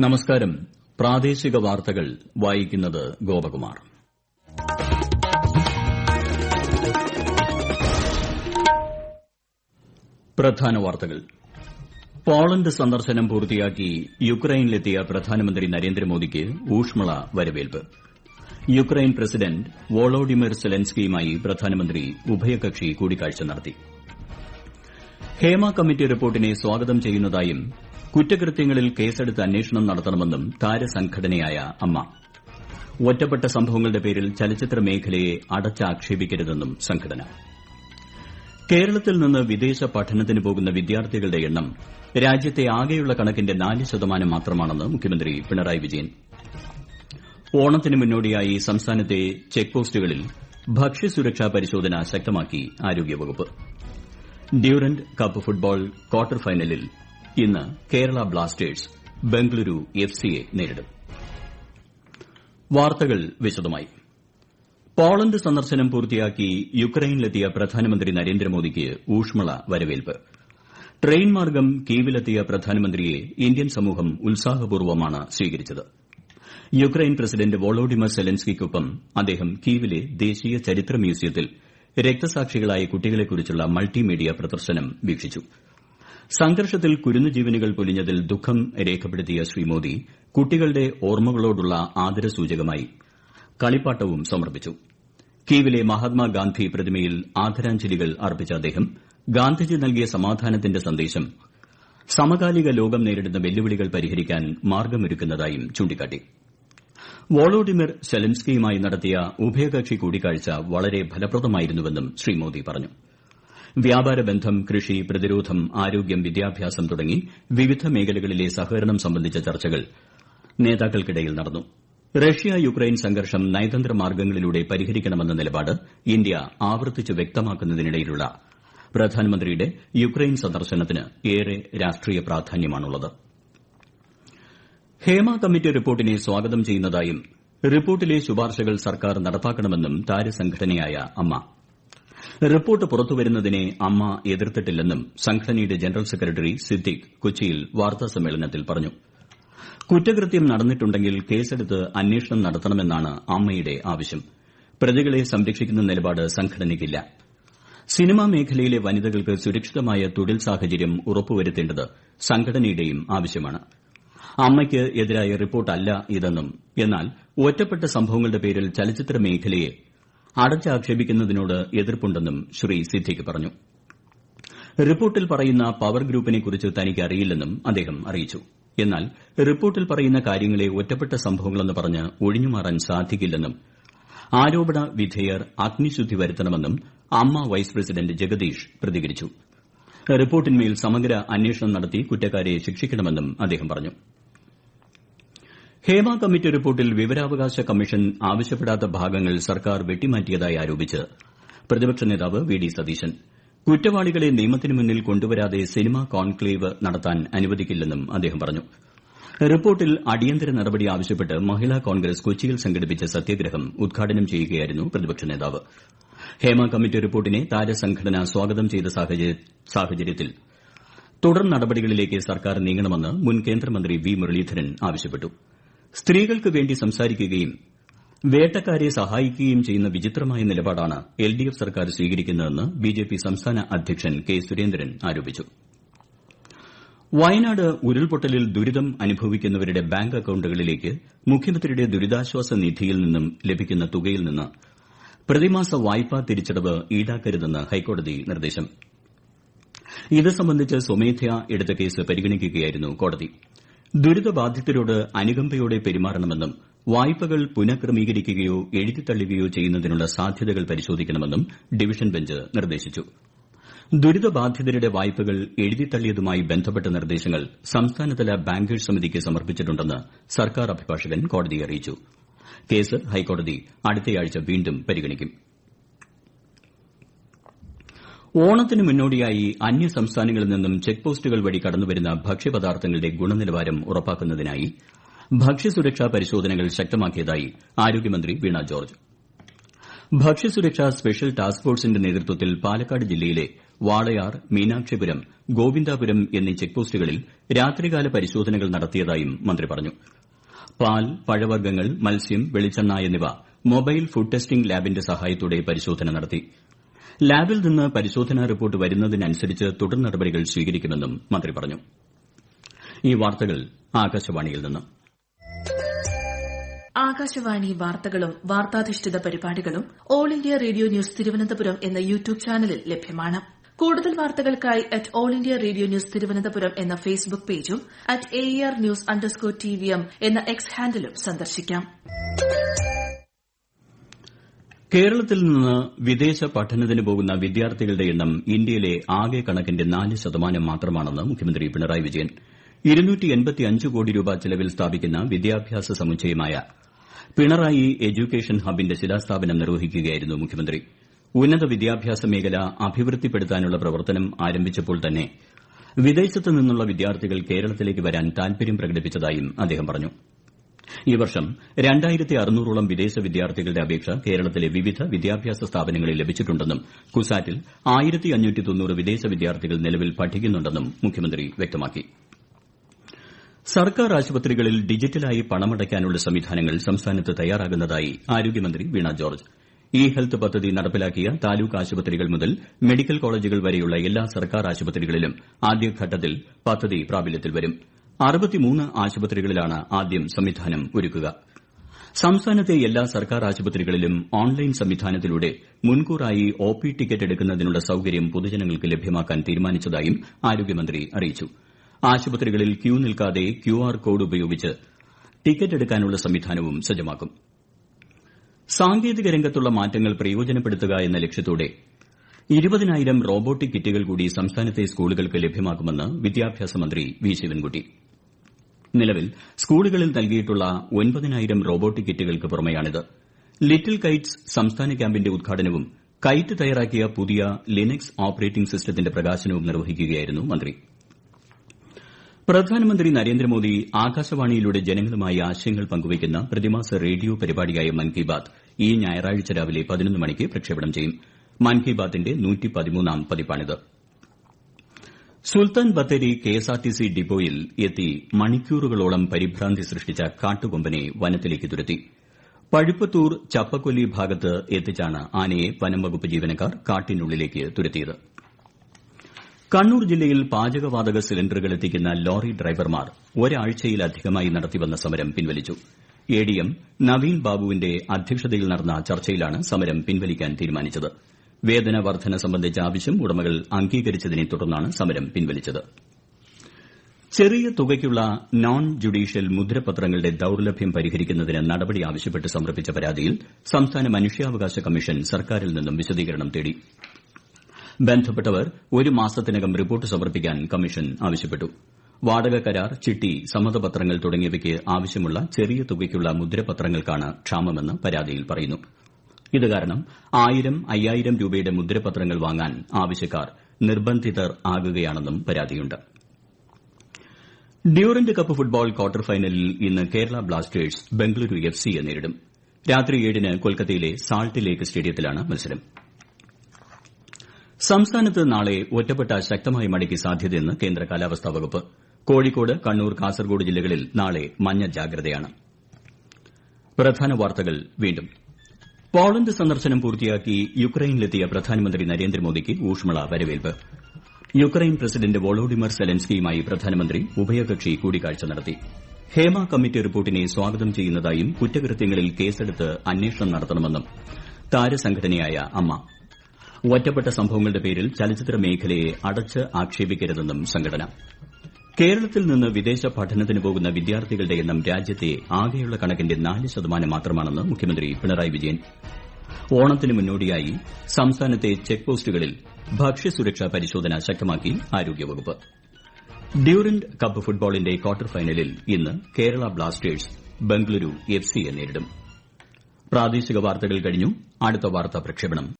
നമസ്കാരം. പ്രാദേശിക വാർത്തകൾ വായിക്കുന്നത് ഗോപകുമാർ. പ്രധാന വാർത്തകൾ. പോളണ്ട് സന്ദർശനം പൂർത്തിയാക്കി യുക്രൈനിലെത്തിയ പ്രധാനമന്ത്രി നരേന്ദ്രമോദിക്ക് ഊഷ്മള വരവേൽപ്പ്. യുക്രൈൻ പ്രസിഡന്റ് വോളോഡിമിർ സെലൻസ്കിയുമായി പ്രധാനമന്ത്രി ഉഭയകക്ഷി കൂടിക്കാഴ്ച നടത്തി. ഹേമ കമ്മിറ്റി റിപ്പോർട്ടിനെ സ്വാഗതം ചെയ്യുന്നതായും കുറ്റകൃത്യങ്ങളിൽ കേസെടുത്ത് അന്വേഷണം നടത്തണമെന്നും താരസംഘടനയായ അമ്മ. ഒറ്റപ്പെട്ട സംഭവങ്ങളുടെ പേരിൽ ചലച്ചിത്ര മേഖലയെ അടച്ചാക്ഷേപിക്കരുതെന്നും സംഘടന. കേരളത്തിൽ നിന്ന് വിദേശ പഠനത്തിന് പോകുന്ന വിദ്യാർത്ഥികളുടെ എണ്ണം രാജ്യത്തെ ആകെയുള്ള കണക്കിന്റെ നാല് ശതമാനം മാത്രമാണെന്ന് മുഖ്യമന്ത്രി പിണറായി വിജയൻ. ഓണത്തിന് മുന്നോടിയായി സംസ്ഥാനത്തെ ചെക്ക് പോസ്റ്റുകളിൽ ഭക്ഷ്യസുരക്ഷാ പരിശോധന ശക്തമാക്കി ആരോഗ്യവകുപ്പ്. ഡ്യൂറന്റ് കപ്പ് ഫുട്ബോൾ ക്വാർട്ടർ ഫൈനലിൽ ഇന്ന് കേരള ബ്ലാസ്റ്റേഴ്സ് ബംഗളൂരു എഫ് സിയെ നേരിടും. വാർത്തകൾ വിശദമായി. പോളണ്ട് സന്ദർശനം പൂർത്തിയാക്കി യുക്രൈനിലെത്തിയ പ്രധാനമന്ത്രി നരേന്ദ്രമോദിക്ക് ഊഷ്മള വരവേൽപ്പ്. ട്രെയിൻ മാർഗം കീവിലെത്തിയ പ്രധാനമന്ത്രിയെ ഇന്ത്യൻ സമൂഹം ഉത്സാഹപൂർവമാണ് സ്വീകരിച്ചത്. യുക്രൈൻ പ്രസിഡന്റ് വോളോഡിമർ സെലൻസ്കിക്കൊപ്പം അദ്ദേഹം കീവിലെ ദേശീയ ചരിത്ര മ്യൂസിയത്തിൽ രക്തസാക്ഷികളായ കുട്ടികളെക്കുറിച്ചുള്ള മൾട്ടിമീഡിയ പ്രദർശനം വീക്ഷിച്ചു. സംഘർഷത്തിൽ കുരുന്നു ജീവനുകൾ പൊലിഞ്ഞതിൽ ദുഃഖം രേഖപ്പെടുത്തിയ ശ്രീ മോദി കുട്ടികളുടെ ഓർമ്മകളോടുള്ള ആദരസൂചകമായി കളിപ്പാട്ടവും സമർപ്പിച്ചു. കീവിലെ മഹാത്മാഗാന്ധി പ്രതിമയിൽ ആദരാഞ്ജലികൾ അർപ്പിച്ച അദ്ദേഹം ഗാന്ധിജി നൽകിയ സമാധാനത്തിന്റെ സന്ദേശം സമകാലിക ലോകം നേരിടുന്ന വെല്ലുവിളികൾ പരിഹരിക്കാൻ മാർഗമൊരുക്കുന്നതായും ചൂണ്ടിക്കാട്ടി. വോളോഡിമിർ സെലൻസ്കിയുമായി നടത്തിയ ഉഭയകക്ഷി കൂടിക്കാഴ്ച വളരെ ഫലപ്രദമായിരുന്നുവെന്നും ശ്രീ മോദി പറഞ്ഞു. വ്യാപാര ബന്ധം കൃഷി പ്രതിരോധം ആരോഗ്യം വിദ്യാഭ്യാസം തുടങ്ങി വിവിധ മേഖലകളിലെ സഹകരണം സംബന്ധിച്ച ചർച്ചകൾ നേതാക്കൾക്കിടയിൽ നടന്നു. റഷ്യ യുക്രൈൻ സംഘർഷം നയതന്ത്ര മാർഗങ്ങളിലൂടെ പരിഹരിക്കണമെന്ന നിലപാട് ഇന്ത്യ ആവർത്തിച്ച് വ്യക്തമാക്കുന്നതിനിടയിലുള്ള പ്രധാനമന്ത്രിയുടെ യുക്രൈൻ സന്ദർശനത്തിന് ഏറെ രാഷ്ട്രീയ പ്രാധാന്യമാണുള്ളത്. ഹേമ കമ്മിറ്റി റിപ്പോർട്ടിനെ സ്വാഗതം ചെയ്യുന്നതായും റിപ്പോർട്ടിലെ ശുപാർശകൾ സർക്കാർ നടപ്പാക്കണമെന്നും താരസംഘടനയായ അമ്മ റിപ്പോർട്ട് പുറത്തുവരുന്നതിനെ അമ്മ എതിർത്തിട്ടില്ലെന്നും സംഘടനയുടെ ജനറൽ സെക്രട്ടറി സിദ്ദിഖ് കൊച്ചിയിൽ വാർത്താസമ്മേളനത്തിൽ പറഞ്ഞു. കുറ്റകൃത്യം നടന്നിട്ടുണ്ടെങ്കിൽ കേസെടുത്ത് അന്വേഷണം നടത്തണമെന്നാണ് അമ്മയുടെ ആവശ്യം. പ്രതികളെ സംരക്ഷിക്കുന്ന നിലപാട് സംഘടനയ്ക്കില്ല. സിനിമാ മേഖലയിലെ വനിതകൾക്ക് സുരക്ഷിതമായ തൊഴിൽ സാഹചര്യം ഉറപ്പുവരുത്തേണ്ടത് സംഘടനയുടെയും ആവശ്യമാണ്. അമ്മയ്ക്ക് എതിരായ റിപ്പോർട്ടല്ല ഇതെന്നും എന്നാൽ ഒറ്റപ്പെട്ട സംഭവങ്ങളുടെ പേരിൽ ചലച്ചിത്ര മേഖലയെ അടച്ചാക്ഷേപിക്കുന്നതിനോട് എതിർപ്പുണ്ടെന്നും ശ്രീ സിദ്ദിഖ് പറഞ്ഞു. റിപ്പോർട്ടിൽ പറയുന്ന പവർ ഗ്രൂപ്പിനെക്കുറിച്ച് തനിക്ക് അറിയില്ലെന്നും അദ്ദേഹം അറിയിച്ചു. എന്നാൽ റിപ്പോർട്ടിൽ പറയുന്ന കാര്യങ്ങളെ ഒറ്റപ്പെട്ട സംഭവങ്ങളെന്ന് പറഞ്ഞ് ഒഴിഞ്ഞുമാറാൻ സാധിക്കില്ലെന്നും ആരോപണ വിധേയർ അഗ്നിശുദ്ധി വരുത്തണമെന്നും അമ്മ വൈസ് പ്രസിഡന്റ് ജഗദീഷ് പ്രതികരിച്ചു. റിപ്പോർട്ടിന്മേൽ സമഗ്ര അന്വേഷണം നടത്തി കുറ്റക്കാരെ ശിക്ഷിക്കണമെന്നും അദ്ദേഹം പറഞ്ഞു. ഹേമ കമ്മിറ്റി റിപ്പോർട്ടിൽ വിവരാവകാശ കമ്മീഷൻ ആവശ്യപ്പെടാത്ത ഭാഗങ്ങൾ സർക്കാർ വെട്ടിമാറ്റിയതായി ആരോപിച്ച് പ്രതിപക്ഷ നേതാവ് വി ഡി സതീശൻ. കുറ്റവാളികളെ നിയമത്തിന് മുന്നിൽ കൊണ്ടുവരാതെ സിനിമാ കോൺക്ലേവ് നടത്താൻ അനുവദിക്കില്ലെന്നും അദ്ദേഹം പറഞ്ഞു. റിപ്പോർട്ടിൽ അടിയന്തര നടപടി ആവശ്യപ്പെട്ട് മഹിളാ കോൺഗ്രസ് കൊച്ചിയിൽ സംഘടിപ്പിച്ച സത്യഗ്രഹം ഉദ്ഘാടനം ചെയ്യുകയായിരുന്നു പ്രതിപക്ഷ നേതാവ്. ഹേമ കമ്മിറ്റി റിപ്പോർട്ടിനെ താരസംഘടന സ്വാഗതം ചെയ്ത സാഹചര്യത്തിൽ തുടർ നടപടികളിലേക്ക് സർക്കാർ നീങ്ങണമെന്ന് മുൻ കേന്ദ്രമന്ത്രി വി മുരളീധരൻ ആവശ്യപ്പെട്ടു. സ്ത്രീകൾക്ക് വേണ്ടി സംസാരിക്കുകയും വേട്ടക്കാരെ സഹായിക്കുകയും ചെയ്യുന്ന വിചിത്രമായ നിലപാടാണ് എൽ ഡി എഫ് സർക്കാർ സ്വീകരിക്കുന്നതെന്ന് ബി ജെ പി സംസ്ഥാന അധ്യക്ഷൻ കെ സുരേന്ദ്രൻ ആരോപിച്ചു. വയനാട് ഉരുൾപൊട്ടലിൽ ദുരിതം അനുഭവിക്കുന്നവരുടെ ബാങ്ക് അക്കൌണ്ടുകളിലേക്ക് മുഖ്യമന്ത്രിയുടെ ദുരിതാശ്വാസ നിധിയിൽ നിന്നും ലഭിക്കുന്ന തുകയിൽ നിന്ന് പ്രതിമാസ വായ്പാ തിരിച്ചടവ് ഈടാക്കരുതെന്ന് ഹൈക്കോടതി നിർദ്ദേശം. ഇത് സംബന്ധിച്ച് സ്വമേധയാ എടുത്ത കേസ് പരിഗണിക്കുകയായിരുന്നു കോടതി. ദുരിതബാധിതരോട് അനുകമ്പയോടെ പെരുമാറണമെന്നും വായ്പകൾ പുനഃക്രമീകരിക്കുകയോ എഴുതിത്തള്ളുകയോ ചെയ്യുന്നതിനുള്ള സാധ്യതകൾ പരിശോധിക്കണമെന്നും ഡിവിഷൻ ബെഞ്ച് നിർദ്ദേശിച്ചു. ദുരിതബാധിതരുടെ വായ്പകൾ എഴുതിത്തള്ളിയതുമായി ബന്ധപ്പെട്ട നിർദ്ദേശങ്ങൾ സംസ്ഥാനതല ബാങ്കേഴ്സ് സമിതിക്ക് സമർപ്പിച്ചിട്ടുണ്ടെന്ന് സർക്കാർ അഭിഭാഷകൻ കോടതിയെ അറിയിച്ചു. കേസ് ഹൈക്കോടതി അടുത്തയാഴ്ച വീണ്ടും പരിഗണിക്കും. ഓണത്തിന് മുന്നോടിയായി അന്യസംസ്ഥാനങ്ങളിൽ നിന്നും ചെക്ക് പോസ്റ്റുകൾ വഴി കടന്നുവരുന്ന ഭക്ഷ്യപദാർത്ഥങ്ങളുടെ ഗുണനിലവാരം ഉറപ്പാക്കുന്നതിനായി ഭക്ഷ്യസുരക്ഷാ പരിശോധനകൾ ശക്തമാക്കിയതായി ആരോഗ്യമന്ത്രി വീണ ജോർജ്. ഭക്ഷ്യസുരക്ഷാ സ്പെഷ്യൽ ടാസ്ക് ഫോഴ്സിന്റെ നേതൃത്വത്തിൽ പാലക്കാട് ജില്ലയിലെ വാളയാർ മീനാക്ഷിപുരം ഗോവിന്ദാപുരം എന്നീ ചെക്ക് പോസ്റ്റുകളിൽ രാത്രികാല പരിശോധനകൾ നടത്തിയതായും മന്ത്രി പറഞ്ഞു. പാൽ പഴവർഗങ്ങൾ മത്സ്യം വെളിച്ചെണ്ണ എന്നിവ മൊബൈൽ ഫുഡ് ടെസ്റ്റിംഗ് ലാബിന്റെ സഹായത്തോടെ പരിശോധന നടത്തി. ലാബിൽ നിന്ന് പരിശോധനാ റിപ്പോർട്ട് വരുന്നതിനനുസരിച്ച് തുടർ നടപടികൾ സ്വീകരിക്കുമെന്നും മന്ത്രി പറഞ്ഞു. ആകാശവാണി വാർത്തകളും വാർത്താധിഷ്ഠിത പരിപാടികളും all India radio news Thiruvananthapuram എന്ന യൂട്യൂബ് ചാനലിൽ ലഭ്യമാണ്. കൂടുതൽ വാർത്തകൾക്കായി at all India radio news Thiruvananthapuram എന്ന ഫേസ്ബുക്ക് പേജും at A R news underscore T V M എന്ന എക്സ് ഹാൻഡിലും സന്ദർശിക്കാം. കേരളത്തിൽ നിന്ന് വിദേശ പഠനത്തിന് പോകുന്ന വിദ്യാർത്ഥികളുടെ എണ്ണം ഇന്ത്യയിലെ ആകെ കണക്കിന്റെ നാല് ശതമാനം മാത്രമാണെന്ന് മുഖ്യമന്ത്രി പിണറായി വിജയൻ. കോടി രൂപ ചെലവിൽ സ്ഥാപിക്കുന്ന വിദ്യാഭ്യാസ സമുച്ചയമായ പിണറായി എഡ്യൂക്കേഷൻ ഹബിന്റെ ശിലാസ്ഥാപനം നിർവഹിക്കുകയായിരുന്നു മുഖ്യമന്ത്രി. ഉന്നത വിദ്യാഭ്യാസ മേഖല അഭിവൃദ്ധിപ്പെടുത്താനുള്ള പ്രവർത്തനം ആരംഭിച്ചപ്പോൾ തന്നെ വിദേശത്ത് നിന്നുള്ള വിദ്യാർത്ഥികൾ കേരളത്തിലേക്ക് വരാൻ താൽപര്യം പ്രകടിപ്പിച്ചതായും അദ്ദേഹം പറഞ്ഞു. ഈ വർഷം അറുന്നൂറോളം വിദേശ വിദ്യാർത്ഥികളുടെ അപേക്ഷ കേരളത്തിലെ വിവിധ വിദ്യാഭ്യാസ സ്ഥാപനങ്ങളിൽ ലഭിച്ചിട്ടുണ്ടെന്നും കുസാറ്റിൽ വിദേശ വിദ്യാർത്ഥികൾ നിലവിൽ പഠിക്കുന്നുണ്ടെന്നും മുഖ്യമന്ത്രി വ്യക്തമാക്കി. സർക്കാർ ആശുപത്രികളിൽ ഡിജിറ്റലായി പണമടയ്ക്കാനുള്ള സംവിധാനങ്ങൾ സംസ്ഥാനത്ത് തയ്യാറാകുന്നതായി ആരോഗ്യമന്ത്രി വീണ ജോർജ്. ഇ ഹെൽത്ത് പദ്ധതി നടപ്പിലാക്കിയ താലൂക്ക് ആശുപത്രികൾ മുതൽ മെഡിക്കൽ കോളേജുകൾ വരെയുള്ള എല്ലാ സർക്കാർ ആശുപത്രികളിലും ആദ്യഘട്ടത്തിൽ പദ്ധതി പ്രാബല്യത്തിൽ വരും. ആശുപത്രികളിലാണ് ആദ്യം സംവിധാനം ഒരുക്കുക. സംസ്ഥാനത്തെ എല്ലാ സർക്കാർ ആശുപത്രികളിലും ഓൺലൈൻ സംവിധാനത്തിലൂടെ മുൻകൂറായി ഒ പി ടിക്കറ്റ് എടുക്കുന്നതിനുള്ള സൌകര്യം പൊതുജനങ്ങൾക്ക് ലഭ്യമാക്കാൻ തീരുമാനിച്ചതായും ആരോഗ്യമന്ത്രി അറിയിച്ചു. ആശുപത്രികളിൽ ക്യൂ നിൽക്കാതെ ക്യു ആർ കോഡ് ഉപയോഗിച്ച് ടിക്കറ്റ് എടുക്കാനുള്ള സംവിധാനവും സജ്ജമാക്കും. സാങ്കേതിക രംഗത്തുള്ള മാറ്റങ്ങൾ പ്രയോജനപ്പെടുത്തുക എന്ന ലക്ഷ്യത്തോടെ ഇരുപതിനായിരം റോബോട്ടിക് കിറ്റുകൾ കൂടി സംസ്ഥാനത്തെ സ്കൂളുകൾക്ക് ലഭ്യമാക്കുമെന്ന് വിദ്യാഭ്യാസ മന്ത്രി വി. ശിവൻകുട്ടി. നിലവിൽ സ്കൂളുകളിൽ നൽകിയിട്ടുള്ള ഒൻപതിനായിരം റോബോട്ടിക് കിറ്റുകൾക്ക് പുറമെയാണിത്. ലിറ്റിൽ കൈറ്റ്സ് സംസ്ഥാന ക്യാമ്പിന്റെ ഉദ്ഘാടനവും കൈറ്റ് തയ്യാറാക്കിയ പുതിയ ലിനക്സ് ഓപ്പറേറ്റിംഗ് സിസ്റ്റത്തിന്റെ പ്രകാശനവും നിർവഹിക്കുകയായിരുന്നു മന്ത്രി. പ്രധാനമന്ത്രി നരേന്ദ്രമോദി ആകാശവാണിയിലൂടെ ജനങ്ങളുമായി ആശയങ്ങൾ പങ്കുവയ്ക്കുന്ന പ്രതിമാസ റേഡിയോ പരിപാടിയായ മൻ കി ബാത് ഈ ഞായറാഴ്ച രാവിലെ പതിനൊന്ന് മണിക്ക് പ്രക്ഷേപണം ചെയ്യും. മൻ കി ബാത്തിന്റെ പതിപ്പാണിത്. സുൽത്താൻ ബത്തേരി കെഎസ്ആർടിസി ഡിപ്പോയിൽ എത്തി മണിക്കൂറുകളോളം പരിഭ്രാന്തി സൃഷ്ടിച്ച കാട്ടുകൊമ്പനെ വനത്തിലേക്ക് തുരത്തി. പഴുപ്പത്തൂർ ചപ്പക്കൊല്ലി ഭാഗത്ത് എത്തിച്ചാണ് ആനയെ വനം വകുപ്പ് ജീവനക്കാർ കാട്ടിനുള്ളിലേക്ക് തുരത്തിയത്. കണ്ണൂർ ജില്ലയിൽ പാചകവാതക സിലിണ്ടറുകൾ എത്തിക്കുന്ന ലോറി ഡ്രൈവർമാർ ഒരാഴ്ചയിലധികമായി നടത്തിവന്ന സമരം പിൻവലിച്ചു. എഡിഎം നവീൻ ബാബുവിന്റെ അധ്യക്ഷതയിൽ നടന്ന ചർച്ചയിലാണ് സമരം പിൻവലിക്കാൻ തീരുമാനിച്ചത്. വേതന വർദ്ധന സംബന്ധിച്ച ആവശ്യം ഉടമകൾ അംഗീകരിച്ചതിനെ തുടർന്നാണ് സമരം പിൻവലിച്ചത്. ചെറിയ തുകയ്ക്കുള്ള നോൺ ജുഡീഷ്യൽ മുദ്രപത്രങ്ങളുടെ ദൌർലഭ്യം പരിഹരിക്കുന്നതിന് നടപടി ആവശ്യപ്പെട്ട് സമർപ്പിച്ച പരാതിയിൽ സംസ്ഥാന മനുഷ്യാവകാശ കമ്മീഷൻ സർക്കാരിൽ നിന്നും വിശദീകരണം തേടി. ബന്ധപ്പെട്ടവർ ഒരു മാസത്തിനകം റിപ്പോർട്ട് സമർപ്പിക്കാൻ കമ്മീഷൻ ആവശ്യപ്പെട്ടു. വാടക കരാർ ചിട്ടി സമ്മതപത്രങ്ങൾ തുടങ്ങിയവയ്ക്ക് ആവശ്യമുള്ള ചെറിയ തുകയ്ക്കുള്ള മുദ്രപത്രങ്ങൾക്കാണ് ക്ഷാമമെന്ന് പരാതിയിൽ പറയുന്നു. ഇത് കാരണം ആയിരം അയ്യായിരം രൂപയുടെ മുദ്രപത്രങ്ങൾ വാങ്ങാൻ ആവശ്യക്കാർ നിർബന്ധിതർ ആകുകയാണെന്നും പരാതിയുണ്ട്. ഡ്യൂറന്റ് കപ്പ് ഫുട്ബോൾ ക്വാർട്ടർ ഫൈനലിൽ ഇന്ന് കേരള ബ്ലാസ്റ്റേഴ്സ് ബംഗളൂരു എഫ് സിയെ നേരിടും. രാത്രി ഏഴിന് കൊൽക്കത്തയിലെ സാൾട്ട് ലേക്ക് സ്റ്റേഡിയത്തിലാണ് മത്സരം. സംസ്ഥാനത്ത് നാളെ ഒറ്റപ്പെട്ട ശക്തമായ മഴയ്ക്ക് സാധ്യതയെന്ന് കേന്ദ്ര കാലാവസ്ഥാ വകുപ്പ്. കോഴിക്കോട് കണ്ണൂർ കാസർഗോഡ് ജില്ലകളിൽ നാളെ മഞ്ഞ ജാഗ്രതയാണ്. പോളണ്ട് സന്ദർശനം പൂർത്തിയാക്കി യുക്രൈനിലെത്തിയ പ്രധാനമന്ത്രി നരേന്ദ്രമോദിക്ക് ഊഷ്മള വരവേൽപ്പ്. യുക്രൈൻ പ്രസിഡന്റ് വോളോഡിമർ സെലൻസ്കിയുമായി പ്രധാനമന്ത്രി ഉഭയകക്ഷി കൂടിക്കാഴ്ച നടത്തി. ഹേമ കമ്മിറ്റി റിപ്പോർട്ടിനെ സ്വാഗതം ചെയ്യുന്നതായും കുറ്റകൃത്യങ്ങളിൽ കേസെടുത്ത് അന്വേഷണം നടത്തണമെന്നും താരസംഘടനയായ അമ്മ. ഒറ്റപ്പെട്ട സംഭവങ്ങളുടെ പേരിൽ ചലച്ചിത്ര മേഖലയെ അടച്ച് ആക്ഷേപിക്കരുതെന്നും സംഘടന. കേരളത്തിൽ നിന്ന് വിദേശ പഠനത്തിന് പോകുന്ന വിദ്യാർത്ഥികളുടെ എണ്ണം രാജ്യത്തെ ആകെയുള്ള കണക്കിന്റെ നാല് ശതമാനം മാത്രമാണെന്ന് മുഖ്യമന്ത്രി പിണറായി വിജയൻ. ഓണത്തിന് മുന്നോടിയായി സംസ്ഥാനത്തെ ചെക്ക് പോസ്റ്റുകളിൽ ഭക്ഷ്യസുരക്ഷാ പരിശോധന ശക്തമാക്കി ആരോഗ്യവകുപ്പ്. ഡ്യൂറന്റ് കപ്പ് ഫുട്ബോളിന്റെ ക്വാർട്ടർ ഫൈനലിൽ ഇന്ന് കേരള ബ്ലാസ്റ്റേഴ്സ് ബംഗളൂരു എഫ് സിയെ നേരിടും. പ്രാദേശിക വാർത്തകൾ കഴിഞ്ഞു. അടുത്ത വാർത്താ പ്രക്ഷേപണം.